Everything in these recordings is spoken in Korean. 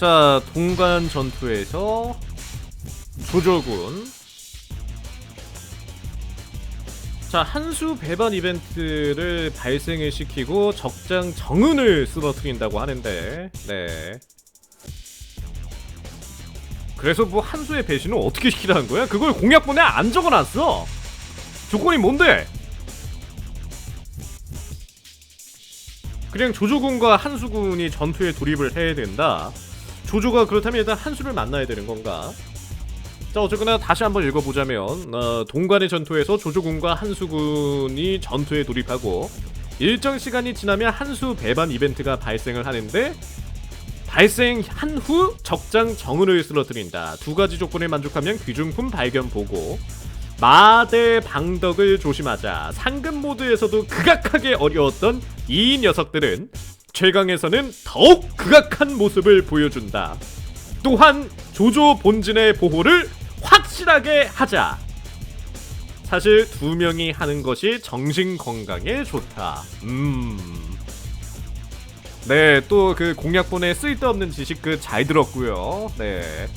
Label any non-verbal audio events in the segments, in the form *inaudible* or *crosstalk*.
자, 동간 전투에서 조조군. 자, 한수 배반 이벤트를 발생을 시키고 적장 정은을 쓰러뜨린다고 하는데, 네. 그래서 뭐 한수의 배신을 어떻게 시키라는 거야? 그걸 공약본에 안 적어놨어. 조건이 뭔데? 그냥 조조군과 한수군이 전투에 돌입을 해야 된다. 조조가 그렇다면 일단 한수를 만나야 되는 건가? 자 어쨌거나 다시 한번 읽어보자면 어, 동관의 전투에서 조조군과 한수군이 전투에 돌입하고 일정 시간이 지나면 한수 배반 이벤트가 발생을 하는데 발생한 후 적장 정은을 쓰러뜨린다. 두 가지 조건을 만족하면 귀중품 발견 보고 마대 방덕을 조심하자. 상금 모드에서도 극악하게 어려웠던 이 녀석들은 최강에서는 더욱 극악한 모습을 보여준다. 또한 조조 본진의 보호를 확실하게 하자. 사실 두 명이 하는 것이 정신 건강에 좋다. 음. 네, 또 그 공약본에 쓸데없는 지식 그 잘 들었고요. 네.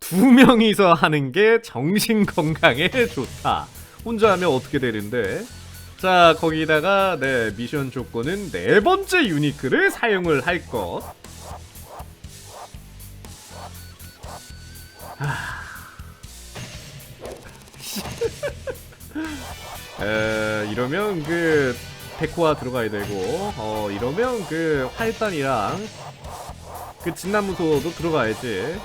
두 명이서 하는 게 정신 건강에 좋다. 혼자 하면 어떻게 되는데? 자, 거기다가 네, 미션 조건은 네 번째 유니크를 사용을 할 것. *laughs* 에, 이러면 그 데코가 들어가야 되고 어 이러면 그 활단이랑 그 진나무소도 들어가야지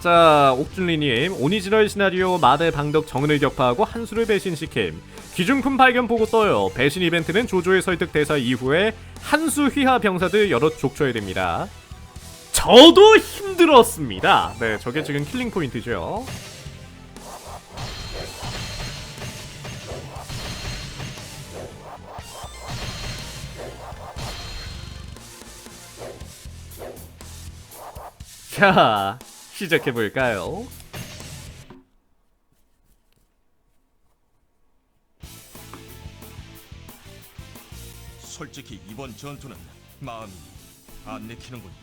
자 옥준리님 오리지널 시나리오 마대 방덕 정은을 격파하고 한수를 배신시킴. 귀중품 발견 보고 떠요. 배신 이벤트는 조조의 설득 대사 이후에 한수 휘하 병사들 여럿 족쳐야 됩니다. 저도 힘들었습니다. 네 저게 지금 킬링 포인트죠. 자 시작해볼까요? 솔직히 이번 전투는 마음이 안 내키는군요.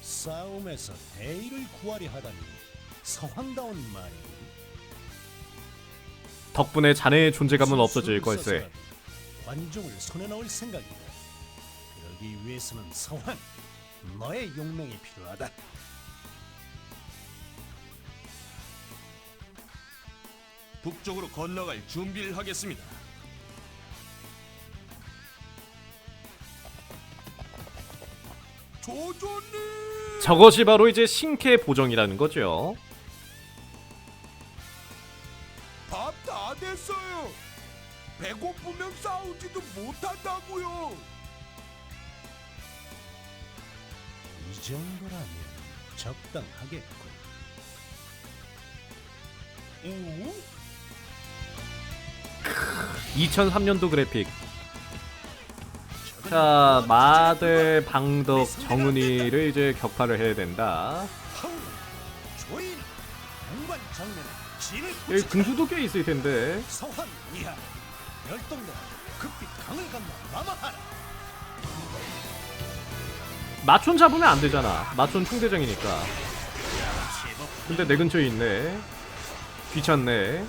싸움에서 대의를 구하려 하다니 서황다운 말이 덕분에 자네의 존재감은 없어질 걸세 관중을 손에 넣을 생각이다 그러기 위해서는 서황 너의 용맹이 필요하다 북쪽으로 건너갈 준비를 하겠습니다. 조조님! 저것이 바로 이제 신캐 보정이라는 거죠 2003년도 그래픽. 자 마대 방덕 정은이를 이제 격파를 해야 된다. 여기 붙이라 궁수도 꽤 있을 텐데. 마촌 잡으면 안 되잖아. 마촌 총대장이니까. 제법 근데 내 근처에 있네 귀찮네.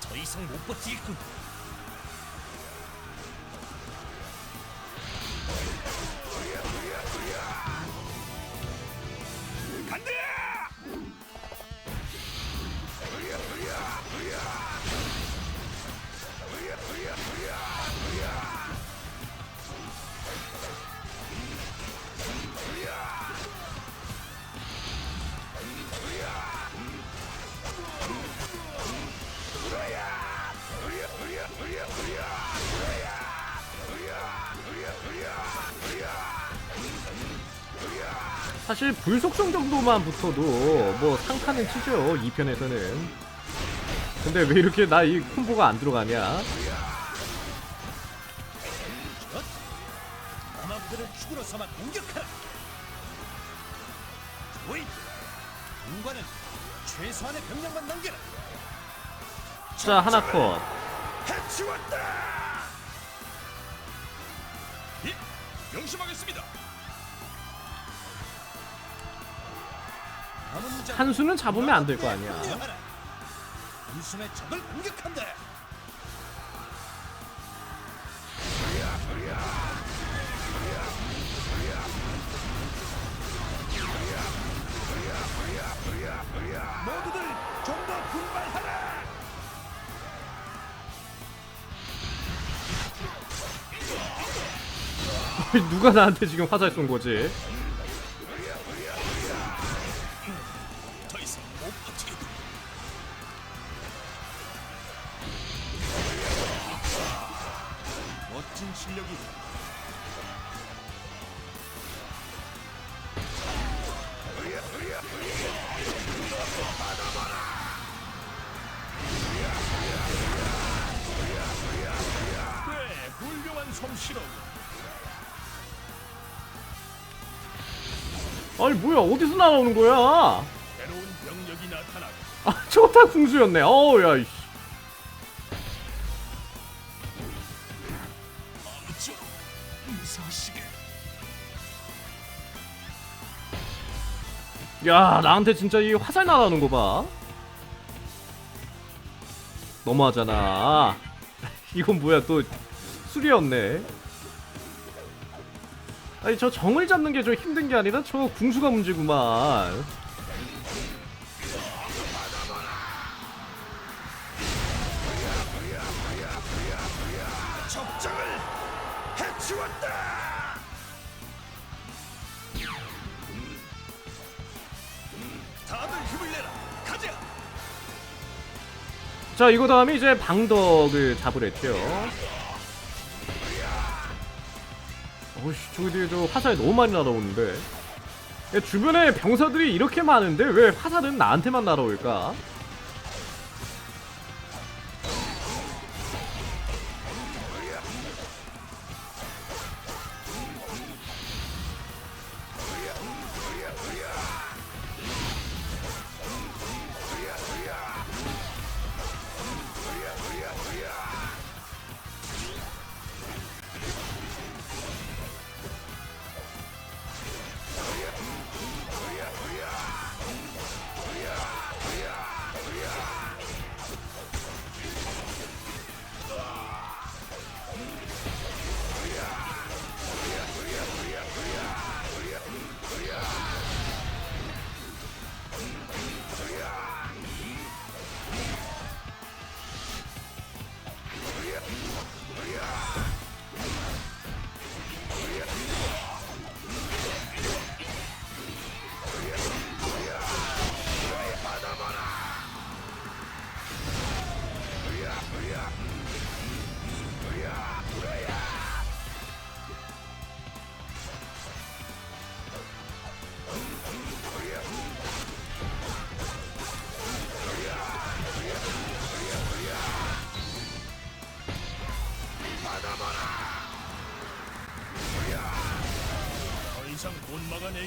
더 이상 못 버티겠군 사실 불속성 정도만 붙어도 뭐 상타는 치죠 2편에서는 근데 왜 이렇게 나 이 콤보가 안 들어가냐. 자 하나 컷. 예, 명심하겠습니다. 한수는 잡으면 안 될 거 아니야. 한숨의 적을 공격한다. 모두들 좀 더 분발하라. *laughs* 누가 나한테 지금 화살 쏜 거지 아니 뭐야 어디서 나오는 거야? 새로운 병력이 나타나고 아 저거 다 궁수였네. 어우 야 이씨. 야 나한테 진짜 이 화살 날아오는 거 봐. 너무하잖아. *laughs* 이건 뭐야 또 술이었네 아니 저 정을 잡는 게좀 힘든 게 아니라 저 궁수가 문제구만 적장을 해치웠다. 다들 힘을 내라. 가자. 자 이거 다음에 이제 방덕을 잡으랬죠 어이씨 저기 저 화살이 너무 많이 날아오는데 야, 주변에 병사들이 이렇게 많은데 왜 화살은 나한테만 날아올까?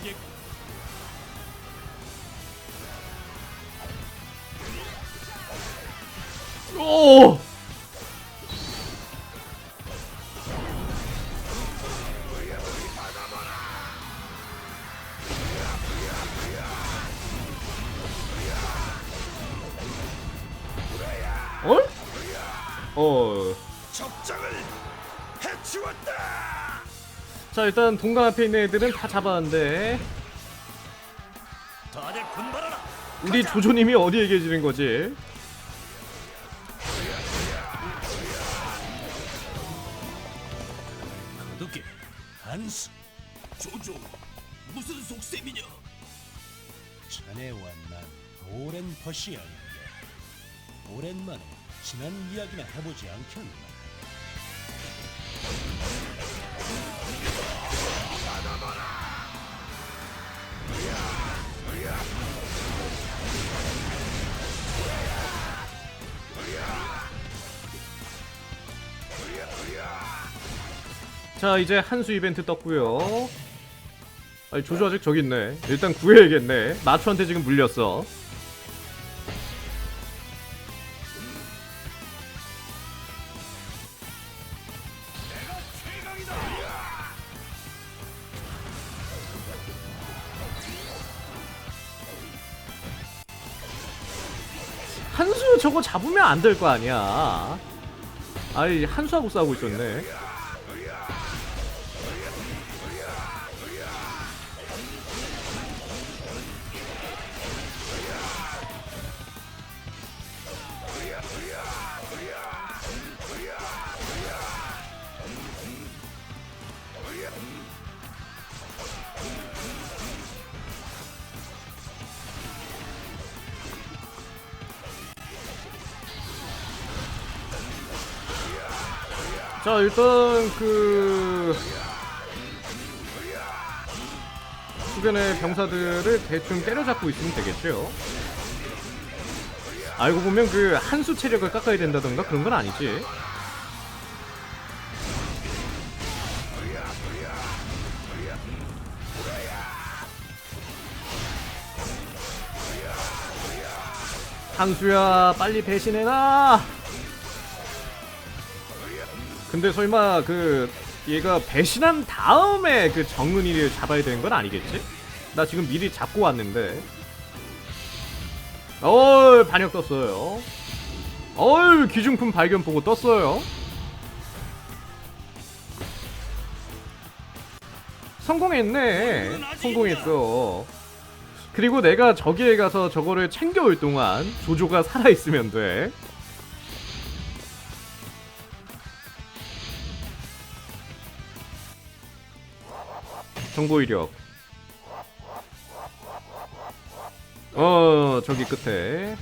못 막아내겠고 오! 어? 어. 적장을 해치웠다. 자 일단 동강 앞에 있는 애들은 다 잡았는데. 다들 분발하라. 우리 조조님이 어디에 계시는 거지? 거두기 한수. 조조. 무슨 속셈이냐? 자네와 난 오랜 아닌가 오랜만에 지난 이야기나 해보지 않겠나 자 이제 한수 이벤트 떴고요. 아니 조조 아직 저기 있네. 일단 구해야겠네. 마초한테 지금 물렸어. 한수 저거 잡으면 안 될 거 아니야. 아이 한수하고 싸우고 있었네 자 일단 그 주변의 병사들을 대충 때려잡고 있으면 되겠죠. 알고 보면 그 한 수 체력을 깎아야 된다던가 그런 건 아니지. 한수야 빨리 배신해라 근데 설마 그 얘가 배신한 다음에 그 정은이를 잡아야 되는 건 아니겠지? 나 지금 미리 잡고 왔는데. 어 반역 떴어요. 어이 기중품 발견 보고 떴어요. 성공했네. 성공했어. 그리고 내가 저기에 가서 저거를 챙겨올 동안 조조가 살아있으면 돼 정보 이력. 어, 저기 끝에.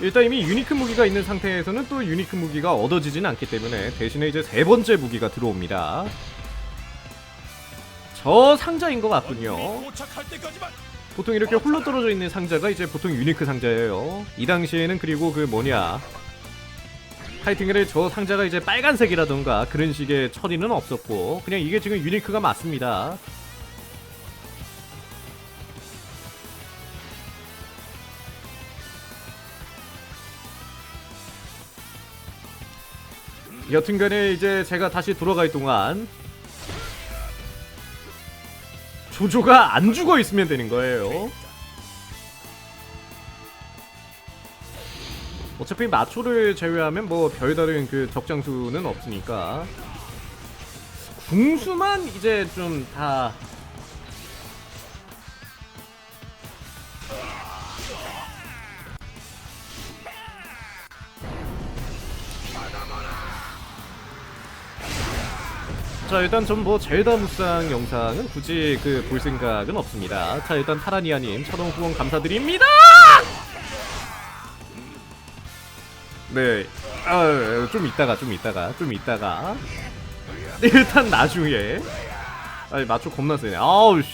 일단 이미 유니크 무기가 있는 상태에서는 또 유니크 무기가 얻어지진 않기 때문에 대신에 이제 세 번째 무기가 들어옵니다. 저 상자인 것 같군요. 보통 이렇게 홀로 떨어져 있는 상자가 이제 보통 유니크 상자예요. 이 당시에는 그리고 그 뭐냐 파이팅을 저 상자가 이제 빨간색이라던가 그런 식의 처리는 없었고 그냥 이게 지금 유니크가 맞습니다. 여튼간에 이제 제가 다시 돌아갈 동안 조조가 안 죽어 있으면 되는 거예요. 어차피 마초를 제외하면 뭐 별다른 그 적장수는 없으니까 궁수만 이제 좀 다 자 일단 전 뭐 젤다 무쌍 영상은 굳이 그 볼 생각은 없습니다. 자 일단 타라니아님 차동 후원 감사드립니다. 네, 아, 좀 이따가 좀 이따가 좀 이따가 일단 나중에 아니 마초 겁나 세네. 아우 씨.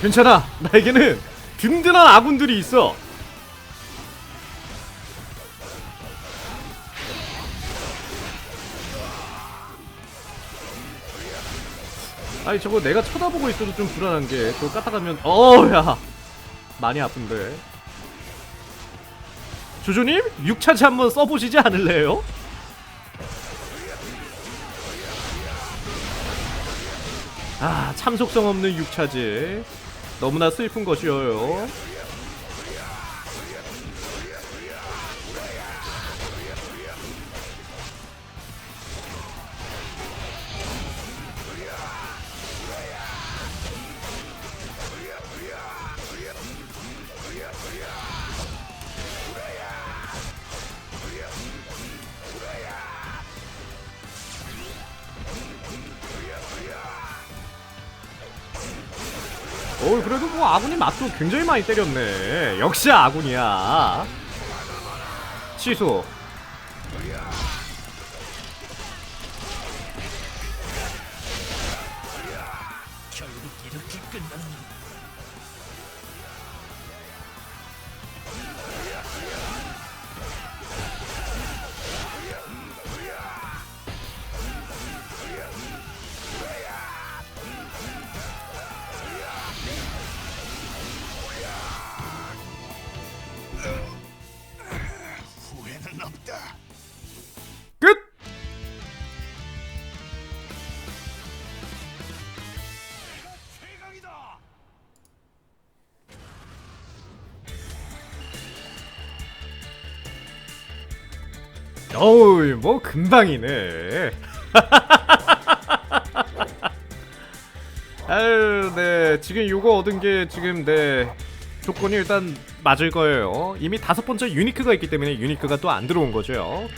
괜찮아. 나에게는 든든한 아군들이 있어. 아니 저거 내가 쳐다보고 있어도 좀 불안한 게 저거 까딱하면 어야. 많이 아픈데. 조조님 6차지 한번 써보시지 않을래요? 아 참속성 없는 6차지. 너무나 슬픈 것이어요 어 그래도 뭐 아군이 맞도 굉장히 많이 때렸네. 역시 아군이야. 취소. 어우 뭐 금방이네. *laughs* 아유 네. 지금 요거 얻은 게 지금 네. 조건이 일단 맞을 거예요. 이미 다섯 번째 유니크가 있기 때문에 유니크가 또 안 들어온 거죠